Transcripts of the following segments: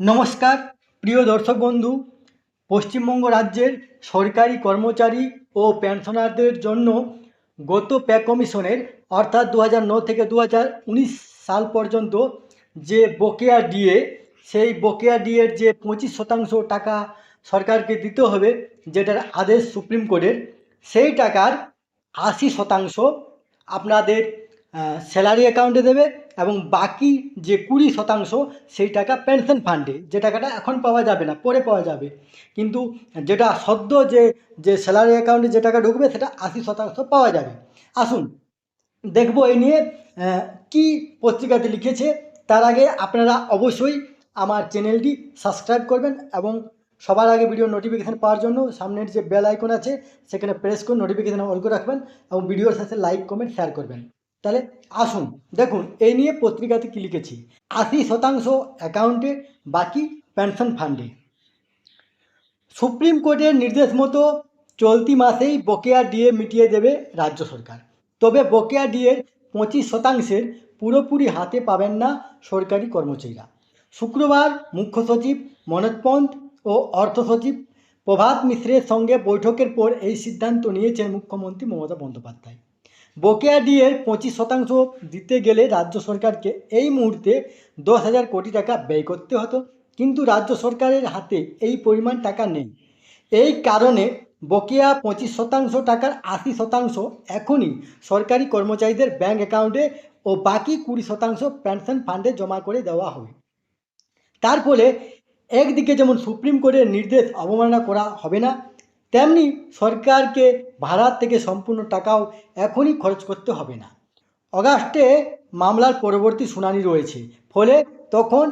নমস্কার, প্রিয় দর্শক বন্ধু, পশ্চিমবঙ্গ রাজ্যের সরকারি কর্মচারী ও পেনশনারদের জন্য গত পে কমিশনের, অর্থাৎ দু থেকে দু সাল পর্যন্ত যে বকেয়া ডিএ সেই বকেয়া ডিএর যে পঁচিশ শতাংশ টাকা সরকারকে দিতে হবে, যেটার আদেশ সুপ্রিম কোর্টের, সেই টাকার আশি শতাংশ আপনাদের স্যালারি অ্যাকাউন্টে দেবে এবং বাকি যে কুড়ি শতাংশ, সেই টাকা পেনশন ফান্ডে, যে টাকাটা এখন পাওয়া যাবে না, পরে পাওয়া যাবে। কিন্তু যেটা সদ্য যে যে স্যালারি অ্যাকাউন্টে যে টাকা ঢুকবে, সেটা আশি শতাংশ পাওয়া যাবে। আসুন, দেখব এই নিয়ে কি পত্রিকাতে লিখেছে। তার আগে আপনারা অবশ্যই আমার চ্যানেলটি সাবস্ক্রাইব করবেন এবং সবার আগে ভিডিও নোটিফিকেশান পাওয়ার জন্য সামনের যে বেল আইকন আছে, সেখানে প্রেস করে নোটিফিকেশান অল করে রাখবেন এবং ভিডিওর সাথে লাইক কমেন্ট শেয়ার করবেন। তাহলে আসুন, দেখুন, এই নিয়ে পত্রিকাতে কী লিখেছি? আশি শতাংশ অ্যাকাউন্টে বাকি পেনশন ফান্ডে। সুপ্রিম কোর্টের নির্দেশ মতো চলতি মাসেই বকেয়া ডিএ মিটিয়ে দেবে রাজ্য সরকার। তবে বকেয়া ডিএর পঁচিশ শতাংশের পুরোপুরি হাতে পাবেন না সরকারি কর্মচারীরা। শুক্রবার মুখ্য সচিব মনোজ পন্থ ও অর্থ সচিব প্রভাত মিশ্রের সঙ্গে বৈঠকের পর এই সিদ্ধান্ত নিয়েছেন মুখ্যমন্ত্রী মমতা বন্দ্যোপাধ্যায়। বকেয়া ডিএর পঁচিশ শতাংশ দিতে গেলে রাজ্য সরকারকে এই মুহূর্তে দশ হাজার কোটি টাকা ব্যয় করতে হতো। কিন্তু রাজ্য সরকারের হাতে এই পরিমাণ টাকা নেই। এই কারণে বকেয়া পঁচিশ শতাংশ টাকার আশি শতাংশ এখনই সরকারি কর্মচারীদের ব্যাংক অ্যাকাউন্টে ও বাকি কুড়ি শতাংশ পেনশন ফান্ডে জমা করে দেওয়া হবে। তার ফলে একদিকে যেমন সুপ্রিম কোর্টের নির্দেশ অবমাননা করা হবে না তেমনি সরকারকে ভাড়ার থেকে সম্পূর্ণ টাকাও এখনই খরচ করতে হবে না। অগাস্টে মামলার পরবর্তী শুনানি রয়েছে। ফলে তখন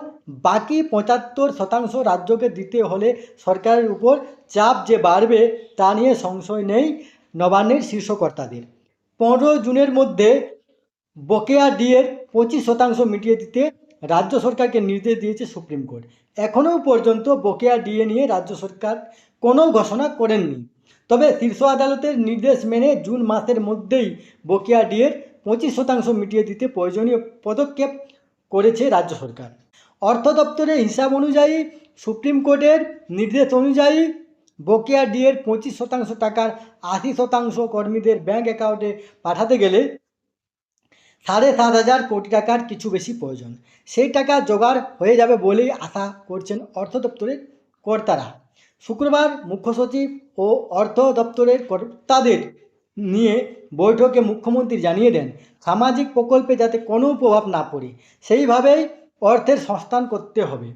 বাকি পঁচাত্তর শতাংশ রাজ্যকে দিতে হলে সরকারের উপর চাপ যে বাড়বে তা নিয়ে সংশয় নেই নবান্নের শীর্ষকর্তাদের। পনেরো জুনের মধ্যে বকেয়া ডিএর পঁচিশ শতাংশ মিটিয়ে দিতে রাজ্য সরকারকে নির্দেশ দিয়েছে সুপ্রিম কোর্ট। এখনও পর্যন্ত বকেয়া ডিএ নিয়ে রাজ্য সরকার কোনো ঘোষণা করেননি। তবে শীর্ষ আদালতের নির্দেশ মেনে জুন মাসের মধ্যেই বকেয়া ডিএর পঁচিশ শতাংশ মিটিয়ে দিতে প্রয়োজনীয় পদক্ষেপ করেছে রাজ্য সরকার। অর্থ দপ্তরের হিসাব অনুযায়ী সুপ্রিম কোর্টের নির্দেশ অনুযায়ী বকেয়া ডিএর পঁচিশ শতাংশ টাকার আশি শতাংশ কর্মীদের ব্যাংক অ্যাকাউন্টে পাঠাতে গেলে সাড়ে সাত হাজার কোটি টাকার কিছু বেশি প্রয়োজন। সেই টাকা জোগাড় হয়ে যাবে বলেই আশা করছেন অর্থ দপ্তরের কর্তারা। শুক্রবার মুখ্য সচিব ও অর্থ দপ্তরের কর্তাদের নিয়ে বৈঠকে মুখ্যমন্ত্রী জানিয়ে দেন, সামাজিক প্রকল্পে যাতে কোনো প্রভাব না পড়ে, সেইভাবেই অর্থের সংস্থান করতে হবে।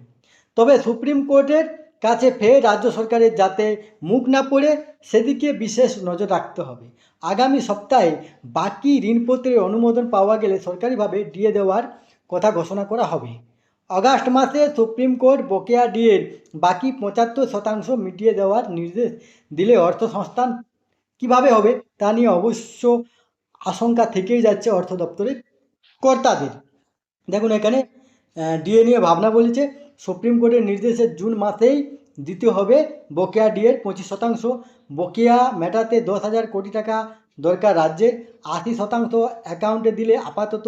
তবে সুপ্রিম কোর্টের কাছে ফের রাজ্য সরকারের যাতে মুখ না পড়ে, সেদিকে বিশেষ নজর রাখতে হবে। আগামী সপ্তাহে বাকি ঋণপত্রের অনুমোদন পাওয়া গেলে সরকারিভাবে ডিএ দেওয়ার কথা ঘোষণা করা হবে। আগস্ট মাসে সুপ্রিম কোর্ট বকেয়া ডিএর বাকি পঁচাত্তর শতাংশ মিটিয়ে দেওয়ার নির্দেশ দিলে অর্থ সংস্থান কীভাবে হবে তা নিয়ে অবশ্য আশঙ্কা থেকেই যাচ্ছে অর্থ দপ্তরের কর্তাদের। দেখুন এখানে ডিএ নিয়ে ভাবনা বলেছে, সুপ্রিম কোর্টের নির্দেশে জুন মাসেই দিতে হবে বকেয়া ডিএর পঁচিশ শতাংশ। বকেয়া মেটাতে দশ হাজার কোটি টাকা দরকার রাজ্যের আশি শতাংশ অ্যাকাউন্টে দিলে আপাতত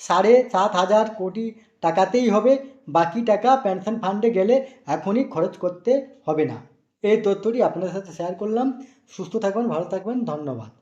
সাড়ে সাত হাজার কোটি টাকাতেই হবে। বাকি টাকা পেনশন ফান্ডে গেলে এখনই খরচ করতে হবে না। এই তথ্যটি আপনাদের সাথে শেয়ার করলাম। সুস্থ থাকবেন ভালো থাকবেন। ধন্যবাদ।